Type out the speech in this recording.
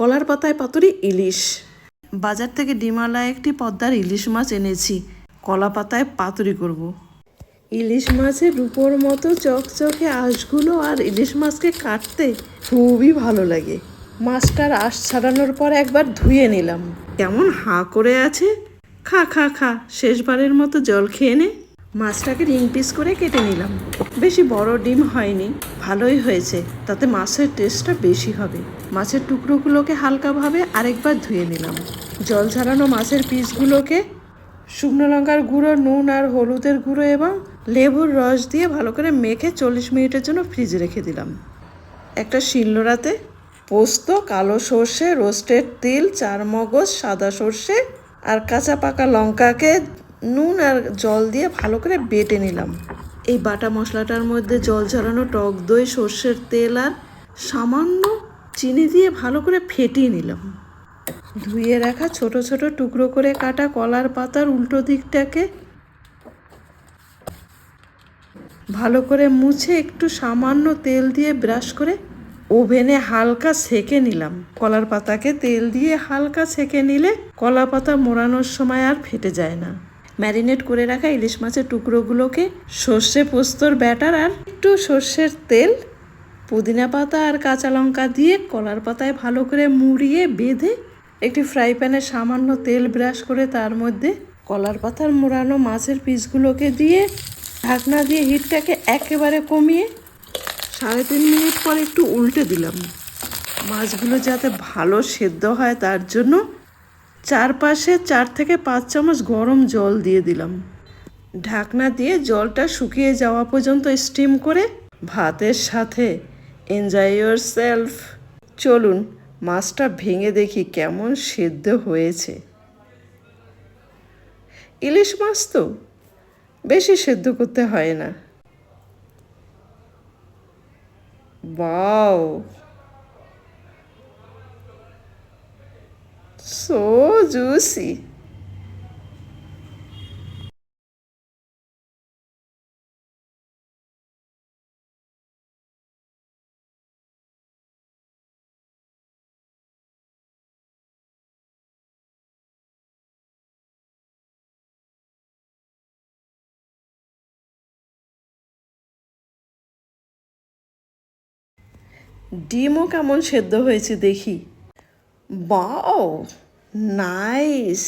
কলার পাতায় পাতুরি ইলিশ। বাজার থেকে ডিমালা একটি পদ্মার ইলিশ মাছ এনেছি। কলা পাতায় পাতুরি করব। ইলিশ মাছের রূপোর মতো চকচকে আঁশগুলো আর ইলিশ মাছকে কাটতে খুবই ভালো লাগে। মাছটার আঁশ ছাড়ানোর পর একবার ধুয়ে নিলাম। কেমন হাঁ করে আছে? খা খা খা, শেষবারের মতো জল খেয়ে নে। মাছটাকে রিং পিস করে কেটে নিলাম। বেশি বড় ডিম হয়নি, ভালোই হয়েছে। তাতে মাছের টেস্টটা বেশি হবে। মাছের টুকরোগুলোকে হালকাভাবে আরেকবার ধুয়ে নিলাম। জল ছাড়ানো মাছের পিসগুলোকে শুকনো লঙ্কার গুঁড়ো, নুন আর হলুদের গুঁড়ো এবং লেবুর রস দিয়ে ভালো করে মেখে চল্লিশ মিনিটের জন্য ফ্রিজে রেখে দিলাম। একটা শিলনোড়াতে পোস্ত, কালো সর্ষে, রোস্টেড তিল চার মগজ সাদা সর্ষে আর কাঁচা পাকা লঙ্কাকে নুন আর জল দিয়ে ভালো করে বেটে নিলাম। এই বাটা মশলাটার মধ্যে জল ঝরানো টক দই, সর্ষের তেল আর সামান্য চিনি দিয়ে ভালো করে ফেটিয়ে নিলাম। ধুয়ে রাখা ছোট ছোট টুকরো করে কাটা কলার পাতার উল্টো দিকটাকে ভালো করে মুছে একটু সামান্য তেল দিয়ে ব্রাশ করে ওভেনে হালকা সেকে নিলাম। কলার পাতাকে তেল দিয়ে হালকা সেকে নিলে কলা পাতা মোড়ানোর সময় আর ফেটে যায় না। ম্যারিনেট করে রাখা ইলিশ মাছের টুকরোগুলোকে সর্ষে পোস্তর ব্যাটার আর একটু সর্ষের তেল, পুদিনা পাতা আর কাঁচা লঙ্কা দিয়ে কলার পাতায় ভালো করে মুড়িয়ে বেঁধে একটি ফ্রাই প্যানে সামান্য তেল ব্রাশ করে তার মধ্যে কলার পাতার মোড়ানো মাছের পিসগুলোকে দিয়ে ঢাকনা দিয়ে হিটটাকে একেবারে কমিয়ে সাড়ে তিন মিনিট পর একটু উল্টে দিলাম। মাছগুলো যাতে ভালো সেদ্ধ হয় তার জন্য চারপাশে চার থেকে পাঁচ চামচ গরম জল দিয়ে দিলাম। ঢাকনা দিয়ে জলটা শুকিয়ে যাওয়া পর্যন্ত স্টিম করে ভাতের সাথে। এনজয় ইয়োর সেলফ চলুন, মাছটা ভেঙে দেখি কেমন সেদ্ধ হয়েছে। ইলিশ মাছ তো, বেশি সেদ্ধ করতে হয় না। বাও সো জুসি ডিমও কেমন সেদ্ধ হয়েছে দেখি। বাও নাইস